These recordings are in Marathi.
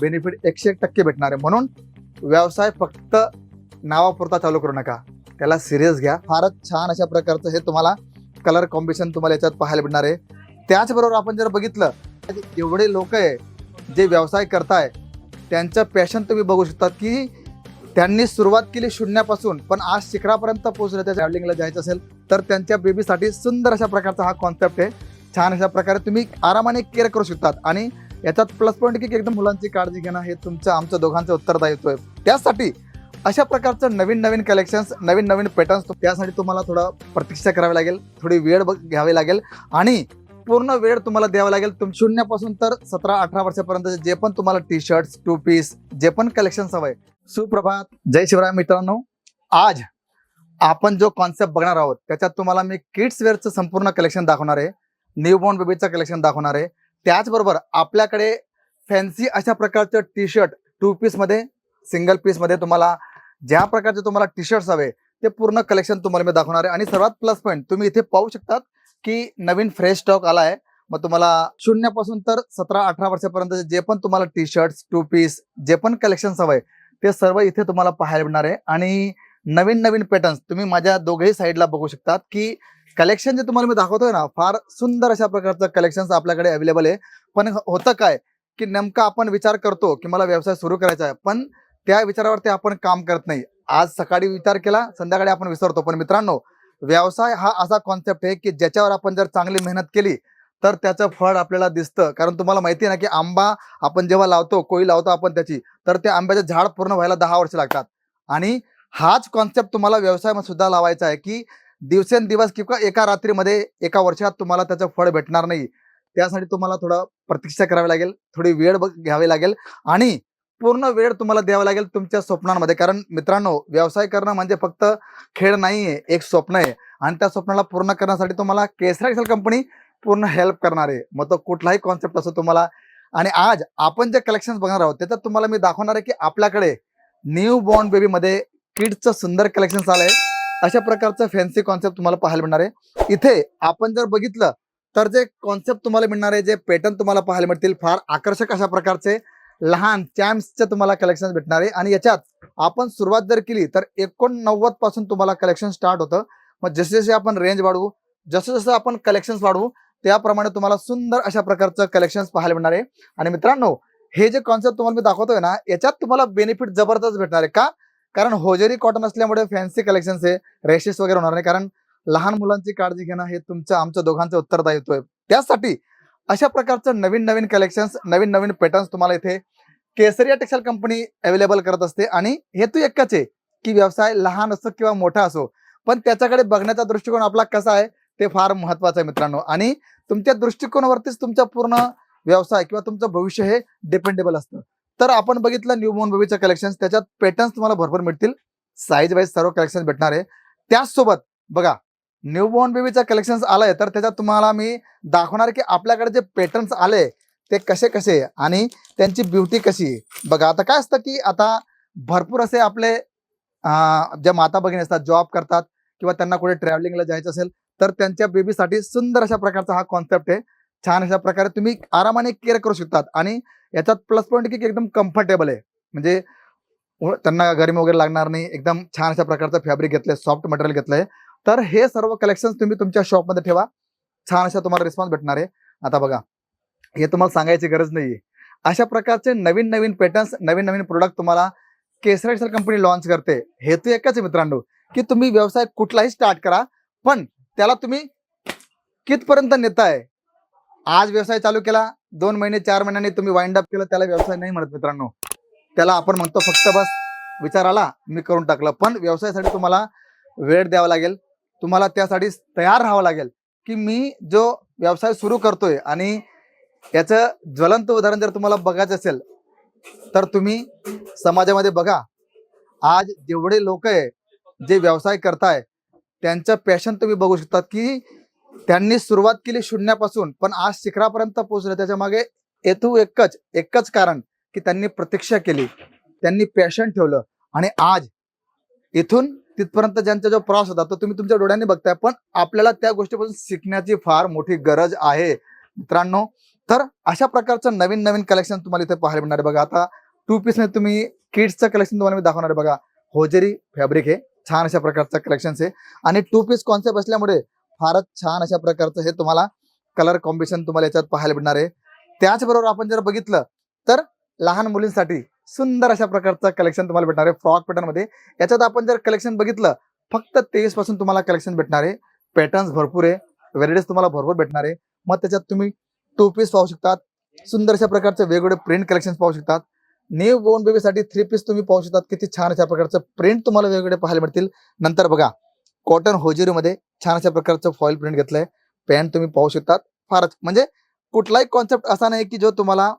बेनिफिट एकशे एक टक्के भेटणार आहे. म्हणून व्यवसाय फक्त नावापुरता चालू करू नका. त्याला सिरियस घ्या. फारच छान अशा प्रकारचं हे तुम्हाला कलर कॉम्बिनेशन तुम्हाला याच्यात पाहायला भेटणार आहे. त्याचबरोबर आपण जर बघितलं तर एवढे लोक आहे जे व्यवसाय करताय त्यांचं पॅशन तुम्ही बघू शकता की त्यांनी सुरुवात केली शून्यापासून पण आज शिखरापर्यंत पोहोचलं त्या ट्रॅव्हलिंगला जायचं असेल तर त्यांच्या बेबीसाठी सुंदर अशा प्रकारचा हा कॉन्सेप्ट आहे. छान अशा प्रकारे तुम्ही आरामाने केअर करू शकतात. आणि याच्यात प्लस पॉईंट की एकदम मुलांची काळजी घेणं हे तुमचं आमचं दोघांचं उत्तरदायित्व आहे. त्यासाठी अशा प्रकारचं नवीन नवीन कलेक्शन्स नवीन नवीन पॅटर्न्स त्यासाठी तुम्हाला थोडं प्रतीक्षा करावी लागेल थोडी वेळ बघ- घ्यावी लागेल आणि पूर्ण वेळ तुम्हाला द्यावा लागेल. तुम शून्यापासून तर सतरा अठरा वर्षापर्यंत जे पण तुम्हाला टी शर्ट्स टू पीस जे पण कलेक्शन्स आहे सुप्रभात. जय शिवराय मित्रांनो. आज आपण जो कॉन्सेप्ट बघणार आहोत त्याच्यात तुम्हाला मी किड्स वेअरचं संपूर्ण कलेक्शन दाखवणार आहे. न्यू बॉर्न बेबीचं कलेक्शन दाखवणार आहे. त्याचबरोबर आपल्याकडे फॅन्सी अशा प्रकारचं टी शर्ट टू पीसमध्ये सिंगल पीसमध्ये तुम्हाला ज्या प्रकारचे तुम्हाला टी शर्ट्स हवे ते पूर्ण कलेक्शन तुम्हाला मी दाखवणार आहे. आणि सर्वात प्लस पॉईंट तुम्ही इथे पाहू शकतात की नवीन फ्रेश स्टॉक आला आहे. मग तुम्हाला शून्यापासून तर सतरा अठरा वर्षापर्यंत जे पण तुम्हाला टी शर्ट्स टू पीस जे पण कलेक्शन्स हवंय ते सर्व इथे तुम्हाला पाहायला मिळणार आहे. आणि नवीन नवीन पॅटर्न्स तुम्ही माझ्या दोघेही साईडला बघू शकतात की कलेक्शन जे तुम्हाला मी दाखवतोय ना फार सुंदर अशा प्रकारचं कलेक्शन आपल्याकडे अवेलेबल आहे. पण होतं काय की नेमका आपण विचार करतो की मला व्यवसाय सुरू करायचा आहे पण त्या विचारावरती आपण काम करत नाही. आज सकाळी विचार केला संध्याकाळी आपण विसरतो. पण मित्रांनो व्यवसाय हा असा कॉन्सेप्ट आहे की ज्याच्यावर आपण जर चांगली मेहनत केली तर त्याचं फळ आपल्याला दिसतं. कारण तुम्हाला माहिती आहे ना की आंबा आपण जेव्हा लावतो कोळी लावतो आपण त्याची तर त्या आंब्याचं झाड पूर्ण व्हायला दहा वर्ष लागतात. आणि हाच कॉन्सेप्ट तुम्हाला व्यवसायामध्ये सुद्धा लावायचा आहे की दिवसेंदिवस किंवा एका रात्रीमध्ये एका वर्षात तुम्हाला त्याचं फळ भेटणार नाही. त्यासाठी तुम्हाला थोडं प्रतीक्षा करावी लागेल थोडी वेळ बघ- घ्यावी लागेल आणि पूर्ण वेळ तुम्हाला द्यावा लागेल तुमच्या स्वप्नांमध्ये. कारण मित्रांनो व्यवसाय करणं म्हणजे फक्त खेळ नाही आहे एक स्वप्न आहे. आणि त्या स्वप्नाला पूर्ण करण्यासाठी तुम्हाला केसरा एक्सेल कंपनी पूर्ण हेल्प करणार आहे. मग तो कुठलाही कॉन्सेप्ट असो तुम्हाला. आणि आज आपण जे कलेक्शन बघणार आहोत त्याच्यात तुम्हाला मी दाखवणार आहे की आपल्याकडे न्यू बॉर्न बेबीमध्ये किड्सचं सुंदर कलेक्शन आहे अशा प्रकारचं फॅन्सी कॉन्सेप्ट तुम्हाला पाहायला मिळणार आहे. इथे आपण जर बघितलं तर जे कॉन्सेप्ट तुम्हाला मिळणार आहे जे पॅटर्न तुम्हाला पाहायला मिळतील फार आकर्षक अशा प्रकारचे लहान चॅम्प्सचे तुम्हाला कलेक्शन भेटणार आहे. आणि याच्यात आपण सुरुवात जर केली तर एकोणनव्वदपासून तुम्हाला कलेक्शन स्टार्ट होतं. मग जसे जसे आपण रेंज वाढवू जसं जसं आपण कलेक्शन वाढवू त्याप्रमाणे तुम्हाला सुंदर अशा प्रकारचं कलेक्शन पाहायला मिळणार आहे. आणि मित्रांनो हे जे कॉन्सेप्ट तुम्हाला मी दाखवतोय ना याच्यात तुम्हाला बेनिफिट जबरदस्त भेटणार आहे. का? कारण होजेरी कॉटन असल्यामुळे फॅन्सी कलेक्शन आहे रेशेस वगैरे होणार नाही. कारण लहान मुलांची काळजी घेणं हे तुमचं आमचं दोघांचं उत्तरदायित्व आहे. त्यासाठी अशा प्रकारचं नवीन नवीन कलेक्शन्स नवीन नवीन पॅटर्न्स तुम्हाला इथे केसरिया टेक्सटाईल कंपनी अवेलेबल करत असते. आणि हेतू एकच आहे की व्यवसाय लहान असो किंवा मोठा असो पण त्याच्याकडे बघण्याचा दृष्टिकोन आपला कसा आहे ते फार महत्वाचं आहे मित्रांनो. आणि तुमच्या दृष्टिकोनावरतीच तुमचा पूर्ण व्यवसाय किंवा तुमचं भविष्य हे डिपेंडेबल असतं. तर आपण बघितलं न्यू मोन बेबीचं कलेक्शन त्याच्यात पॅटर्न्स तुम्हाला भरपूर मिळतील. साईज वाईज सर्व कलेक्शन भेटणार आहे. त्याचसोबत बघा न्यू बॉर्न बेबीचा कलेक्शन आलंय तर त्याच्यात तुम्हाला मी दाखवणार की आपल्याकडे जे पॅटर्न्स आले ते कसे कसे आणि त्यांची ब्युटी कशी बघा आता काय असतं की आता भरपूर असे आपले ज्या माता भगिनी असतात जॉब करतात किंवा त्यांना कुठे ट्रॅव्हलिंगला जायचं असेल तर त्यांच्या बेबीसाठी सुंदर अशा प्रकारचा हा कॉन्सेप्ट आहे. छान अशा प्रकारे तुम्ही आरामाने केअर करू शकतात आणि याच्यात प्लस पॉईंट की एकदम कम्फर्टेबल आहे. म्हणजे हो, त्यांना गरमी वगैरे लागणार नाही एकदम छान अशा प्रकारचं फॅब्रिक घेतलंय सॉफ्ट मटेरियल घेतलंय. तर हे सर्व कलेक्शन तुम्ही तुमच्या शॉपमध्ये ठेवा. छान अशा तुम्हाला रिस्पॉन्स भेटणार आहे. आता बघा हे तुम्हाला सांगायची गरज नाहीये. अशा प्रकारचे नवीन नवीन पॅटर्न्स नवीन नवीन प्रोडक्ट तुम्हाला केसरा एक्सेल कंपनी लॉन्च करते. हेतू एकच आहे मित्रांनो की तुम्ही व्यवसाय कुठलाही स्टार्ट करा पण त्याला तुम्ही कितपर्यंत नेताय? आज व्यवसाय चालू केला दोन महिने चार महिन्यांनी तुम्ही वाइंड अप केलं त्याला व्यवसाय नाही म्हणत मित्रांनो. त्याला आपण म्हणतो फक्त बस. विचार आला मी करून टाकलं. पण व्यवसायासाठी तुम्हाला वेळ द्यावा लागेल. तुम्हाला त्यासाठी तयार राहावं लागेल की मी जो व्यवसाय सुरू करतोय आणि याचं ज्वलंत उदाहरण जर तुम्हाला बघायचं असेल तर तुम्ही समाजामध्ये बघा. आज जेवढे लोक आहे जे व्यवसाय करताय त्यांचं पॅशन तुम्ही बघू शकतात की त्यांनी सुरुवात केली शून्यापासून पण आज शिखरापर्यंत पोहोचले. त्याच्यामागे येथू एकच एकच कारण की त्यांनी प्रतीक्षा केली. त्यांनी पॅशन ठेवलं. आणि आज इथून तिथपर्यंत ज्यांचा जो प्रवास होता तो तुम्ही तुमच्या डोळ्यांनी बघताय पण आपल्याला त्या गोष्टीपासून शिकण्याची फार मोठी गरज आहे. मित्रांनो तर अशा प्रकारचं नवीन नवीन कलेक्शन तुम्हाला इथे पाहायला मिळणार आहे. बघा आता टू पीसने तुम्ही किड्सचं कलेक्शन तुम्हाला मी दाखवणार आहे. बघा होजेरी फॅब्रिक आहे छान अशा प्रकारचं कलेक्शन आहे आणि टू पीस कॉन्सेप्ट असल्यामुळे फारच छान अशा प्रकारचं हे तुम्हाला कलर कॉम्बिनेशन तुम्हाला याच्यात पाहायला मिळणार आहे. त्याचबरोबर आपण जर बघितलं तर लहान मुलींसाठी सुंदर अशा प्रकारचं कलेक्शन तुम्हाला भेटणार आहे. फ्रॉक पॅटर्नमध्ये याच्यात आपण जर कलेक्शन बघितलं फक्त तेवीसपासून तुम्हाला कलेक्शन भेटणार आहे. पॅटर्न्स भरपूर आहे. व्हेरायटीज तुम्हाला भरपूर भेटणार आहे. मग त्याच्यात तुम्ही टू पीस पाहू शकतात. सुंदर अशा प्रकारचे वेगवेगळे प्रिंट कलेक्शन पाहू शकतात. न्यू बोर्न बेबीसाठी थ्री पीस तुम्ही पाहू शकतात. किती छान अशा प्रकारचं प्रिंट तुम्हाला वेगवेगळे पाहायला मिळतील. नंतर बघा. कॉटन होजेरीमध्ये छान अशा प्रकारचं फॉईल प्रिंट घेतलंय. पॅन्ट तुम्ही पाहू शकतात. फारच म्हणजे कुठलाही कॉन्सेप्ट असा नाही की जो तुम्हाला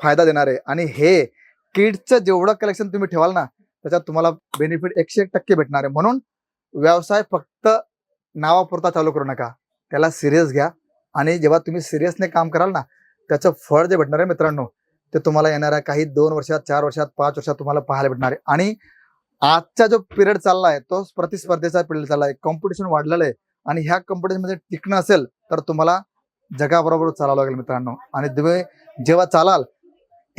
फायदा देणार आहे. आणि हे किड्सचं जेवढं कलेक्शन तुम्ही ठेवाल ना त्याच्यात तुम्हाला बेनिफिट एकशे एक टक्के भेटणार आहे. म्हणून व्यवसाय फक्त नावापुरता चालू करू नका. त्याला सिरियस घ्या. आणि जेव्हा तुम्ही सिरियसने काम कराल ना त्याचं फळ जे भेटणार आहे मित्रांनो ते तुम्हाला येणाऱ्या काही दोन वर्षात चार वर्षात पाच वर्षात तुम्हाला पाहायला भेटणार आहे. आणि आजचा जो पिरियड चालला आहे तो प्रतिस्पर्धेचा पिरियड चालला आहे कॉम्पिटिशन वाढलेलं आहे आणि ह्या कॉम्पिटिशनमध्ये टिकणं असेल तर तुम्हाला जगाबरोबर चालावं लागेल मित्रांनो. आणि तुम्ही जेव्हा चालाल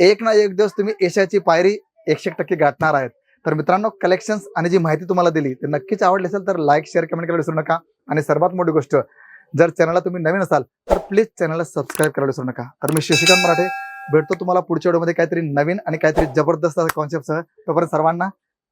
एक ना एक दिवस तुम्ही एशियाची पायरी एकशे टक्के गाठणार आहेत. तर मित्रांनो कलेक्शन्स आणि जी माहिती तुम्हाला दिली ते नक्कीच आवडली असेल तर लाईक शेअर कमेंट करायला विसरू नका. आणि सर्वात मोठी गोष्ट जर चॅनलला तुम्ही नवीन असाल तर प्लीज चॅनलला सबस्क्राईब करायला विसरू नका. तर मी शशिकांत मराठे भेटतो तुम्हाला पुढच्या व्हिडिओमध्ये काहीतरी नवीन आणि काहीतरी जबरदस्त कॉन्सेप्टसह तोपर्यंत सर्वांना